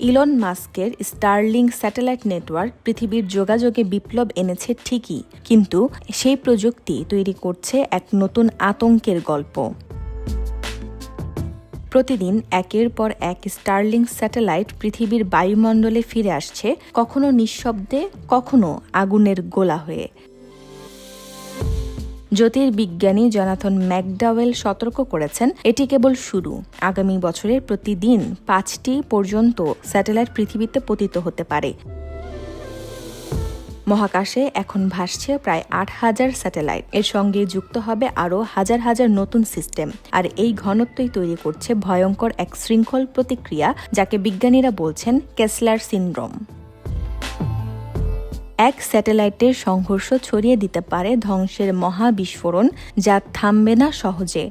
Elon মাস্কের starling satellite network পৃথিবীর যোগাযোগে বিপ্লব এনেছে ঠিকই, কিন্তু সেই প্রযুক্তি তৈরি করছে এক নতুন আতঙ্কের গল্প। প্রতিদিন একের পর এক স্টারলিং স্যাটেলাইট পৃথিবীর বায়ুমণ্ডলে ফিরে আসছে কখনো নিঃশব্দে, কখনো আগুনের গোলা হয়ে। জ্যোতির্বিজ্ঞানী জনাথন ম্যাকডাওয়েল সতর্ক করেছেন, এটি কেবল শুরু। আগামী বছরের প্রতিদিন পাঁচটি পর্যন্ত স্যাটেলাইট পৃথিবীতে পতিত হতে পারে। মহাকাশে এখন ভাসছে প্রায় আট হাজার স্যাটেলাইট। এর সঙ্গে যুক্ত হবে আরও হাজার হাজার নতুন সিস্টেম। আর এই ঘনত্বই তৈরি করছে ভয়ঙ্কর এক শৃঙ্খল প্রতিক্রিয়া, যাকে বিজ্ঞানীরা বলছেন কেসলার সিনড্রোম। এক স্যাটেলাইটের সংঘর্ষ ছড়িয়ে দিতে পারে ধ্বংসের মহা বিস্ফোরণ যা থামবে না সহজে।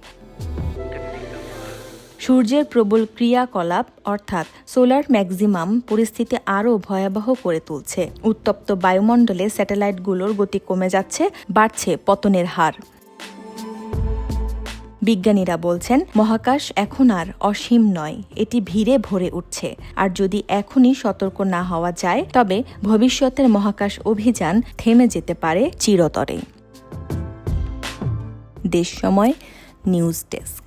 সূর্যের প্রবল ক্রিয়াকলাপ, অর্থাৎ সোলার ম্যাক্সিমাম পরিস্থিতি আরও ভয়াবহ করে তুলছে। উত্তপ্ত বায়ুমণ্ডলে স্যাটেলাইটগুলোর গতি কমে যাচ্ছে, বাড়ছে পতনের হার। বিজ্ঞানীরা বলছেন, মহাকাশ এখন আর অসীম নয়, এটি ভিড়ে ভরে উঠছে। আর যদি এখনই সতর্ক না হওয়া যায়, তবে ভবিষ্যতের মহাকাশ অভিযান থেমে যেতে পারে চিরতরে। দেশ সময়, নিউজ ডেস্ক।